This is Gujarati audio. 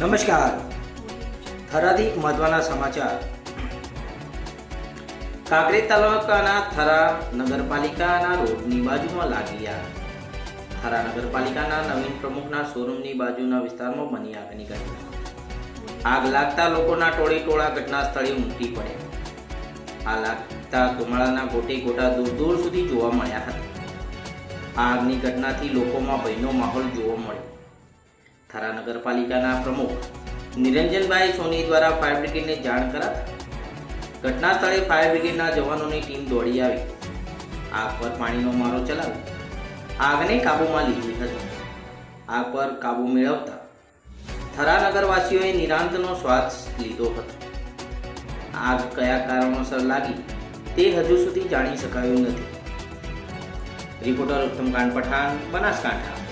નમસ્કાર. થરાથી મહત્વના સમાચાર. કાંકરેજ તાલુકાના થરા નગરપાલિકાના રોડની બાજુમાં લાગી આગ. થરા નગરપાલિકાના નવીન પ્રમુખના શોરૂમની બાજુના વિસ્તારમાં બની આગની ઘટના. આગ લાગતા લોકોના ટોળે ટોળા ઘટના સ્થળે ઉમટી પડ્યા. આ લાગતા ધુમાડાના ગોટે ગોટા દૂર દૂર સુધી જોવા મળ્યા હતા. આગની ઘટનાથી લોકોમાં ભયનો માહોલ જોવા મળ્યો. થરા નગરપાલિકાના પ્રમુખ નિરંજનભાઈ સોની દ્વારા ફાયર બ્રિગેડને જાણ કરાતા ઘટના સ્થળે ફાયર બ્રિગેડના જવાનોની ટીમ દોડી આવી. આગ પર પાણીનો મારો ચલાવી. આગને કાબૂમાં લીધી હતી. આગ પર કાબૂ મેળવતા થરા નગરવાસીઓએ નિરાંતનો શ્વાસ લીધો હતો. આગ કયા કારણોસર લાગી તે હજુ સુધી જાણી શકાયું નથી. રિપોર્ટર ઉત્તમકાંત પઠાણ, બનાસકાંઠા.